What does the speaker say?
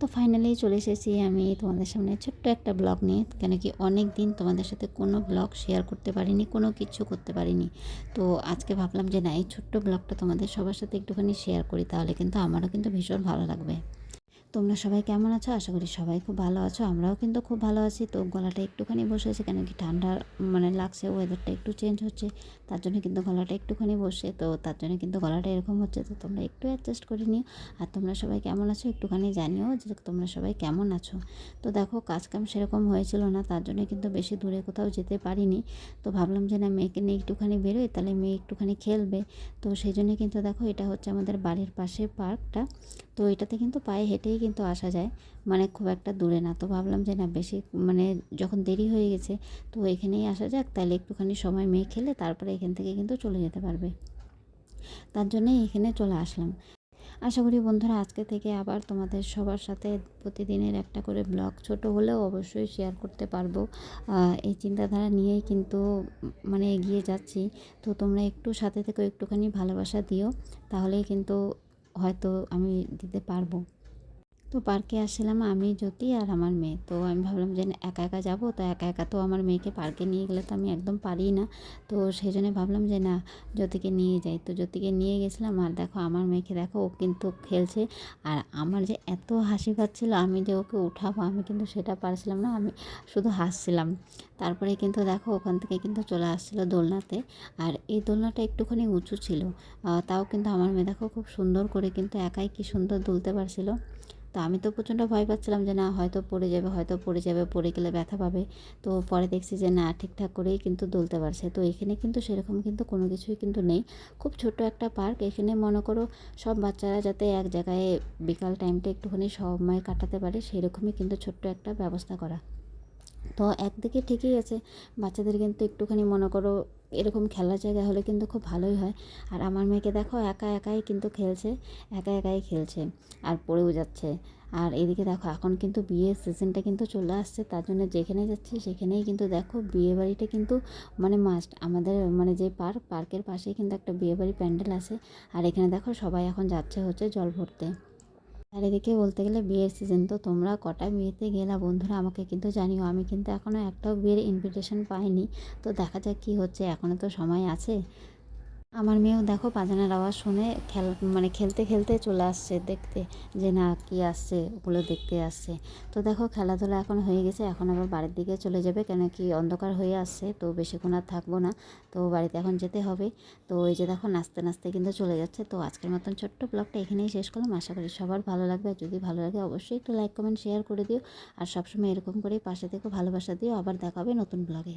তো ফাইনালি চলে এসেছি আমি তোমাদের সামনে ছোট্ট একটা ব্লগ নিয়ে, কেন কি অনেক দিন তোমাদের সাথে কোনো ব্লগ শেয়ার করতে পারিনি, কোনো কিছু করতে পারিনি। তো আজকে ভাবলাম যে না, এই ছোট্ট ব্লগটা তোমাদের সবার সাথে একটুখানি শেয়ার করি, তাহলে কিন্তু আমারও কিন্তু ভীষণ ভালো লাগবে। তোমরা সবাই কেমন আছো? আশা করি সবাই খুব ভালো আছো। আমরাও কিন্তু খুব ভালো আছি। তো গলাটা একটুখানি বসেছে কেন কি ঠান্ডা মানে লাগছে ওয়েদারটা একটু চেঞ্জ হচ্ছে, তার জন্য কিন্তু গলাটা একটুখানি বসে। তো তার জন্য কিন্তু গলাটা এরকম হচ্ছে, তো তোমরা একটু অ্যাডজাস্ট করে নিও। আর তোমরা সবাই কেমন আছো একটুখানি জানিও যে তোমরা সবাই কেমন আছো। তো দেখো কাজ কাম সেরকম হয়েছিল না, তার জন্য কিন্তু বেশি দূরে কোথাও যেতে পারিনি। তো ভাবলাম যে না, মেয়েকে নিয়ে একটুখানি বেরোই, তাহলে মেয়ে একটুখানি খেলবে। তো সেই জন্য কিন্তু দেখো এটা হচ্ছে আমাদের বাড়ির পাশে পার্কটা। তো এটাতে কিন্তু পায়ে হেঁটেই কিন্তু আসা যায়। মানে খুব একটা দূরে না। তো ভাবলাম যে না, বেশি মানে যখন দেরি হয়ে গেছে, তো এখানেই আসা যাক। তাহলে একটুখানি সময় মেয়ে খেলে তারপরে এখান থেকে কিন্তু চলে যেতে পারবে। তার জন্যই এখানে চলে আসলাম। আশা করি বন্ধুরা আজকে থেকে আবার তোমাদের সবার সাথে প্রতিদিনের একটা করে ব্লগ ছোট হলেও অবশ্যই শেয়ার করতে পারব। এই চিন্তাধারা নিয়েই কিন্তু মানে এগিয়ে যাচ্ছি। তো তোমরা একটু সাথে থেকে একটুখানি ভালোবাসা দিও। তাহলেই কিন্তু হয়তো আমি দিতে পারব। তো পার্কে আসছিলাম আমি, জ্যোতি আর আমার মেয়ে। তো আমি ভাবলাম যে একা একা যাব? তো একা একা তো আমার মেয়েকে পার্কে নিয়ে গেলে তো আমি একদম পারি না। তো সেই জন্য ভাবলাম যে না, জ্যোতিকে নিয়ে যাই। তো জ্যোতিকে নিয়ে গেছিলাম আর দেখো আমার মেয়েকে দেখো, ও কিন্তু খেলছে। আর আমার যে এত হাসি পাচ্ছিলো, আমি যে ওকে উঠাবো, আমি কিন্তু সেটা পারছিলাম না, আমি শুধু হাসছিলাম। তারপরে কিন্তু দেখো ওখান থেকে কিন্তু চলে আসছিল দোলনাতে। আর এই দোলনাটা একটুখানি উঁচু ছিল। তাও কিন্তু আমার মেয়ে দেখো খুব সুন্দর করে কিন্তু একাই কি সুন্দর দুলতে পারছিলো। তো আমি তো প্রচণ্ড ভয় পাচ্ছিলাম যে না, হয়তো পড়ে যাবে, হয়তো পড়ে যাবে, পড়ে গেলে ব্যথা পাবে। তো পরে দেখছি যে না, ঠিকঠাক করেই কিন্তু দুলতে পারছে। তো এখানে কিন্তু সেরকম কিন্তু কোনো কিছুই কিন্তু নেই। খুব ছোট একটা পার্ক, এখানে মনে করো সব বাচ্চারা যাতে এক জায়গায় বিকাল টাইমটা একটুখানি সময় কাটাতে পারে, সেরকমই কিন্তু ছোট্ট একটা ব্যবস্থা করা। তো একদিকে ঠিকই আছে, বাচ্চাদের কিন্তু একটুখানি মনে করো এরকম খেলার জায়গা হলে কিন্তু খুব ভালোই হয়। আর আমার মেয়েকে দেখো একা একাই কিন্তু খেলছে, একা একাই খেলছে আর পড়েও যাচ্ছে। আর এদিকে দেখো এখন কিন্তু বিয়ের সিজনটা কিন্তু চলে আসছে, তার জন্য যেখানে যাচ্ছি সেখানেই কিন্তু দেখো বিয়ে বাড়িটা কিন্তু মানে মাস্ট আমাদের মানে যে পার্ক, পার্কের পাশেই কিন্তু একটা বিয়ে বাড়ি প্যান্ডেল আছে। আর এখানে দেখো সবাই এখন যাচ্ছে হচ্ছে জল ভরতে। আর এদিকে বলতে গেলে বিয়ের সিজন তো তোমরা কটা বিয়েতে গেলা বন্ধুরা আমাকে কিন্তু জানিও। আমি কিন্তু এখনও একটাও বিয়ের ইনভিটেশন পাইনি। তো দেখা যাক কী হচ্ছে। এখনও তো সময় আছে। আমার মেয়েও দেখো বাজানোর আওয়াজ শুনে খেল মানে খেলতে খেলতে চলে আসছে দেখতে, যে না কি আসছে ওগুলো দেখতে আসছে। তো দেখো খেলাধুলা এখন হয়ে গেছে, এখন আবার বাড়ির দিকে চলে যাবে, কেন কি অন্ধকার হয়ে আসছে, তো বেশিক্ষণ আর থাকব না। তো বাড়িতে এখন যেতে হবে। তো এই যে দেখো নাচতে নাচতে কিন্তু চলে যাচ্ছে, তো আজকের মতন ছোট্ট ব্লগটা এখানেই শেষ করলাম। আশা করি সবার ভালো লাগবে, আর যদি ভালো লাগে অবশ্যই একটু লাইক কমেন্ট শেয়ার করে দিও। আর সবসময় এরকম করেই পাশে থেকে, ভালোবাসা দিও। আবার দেখাবে নতুন ব্লগে।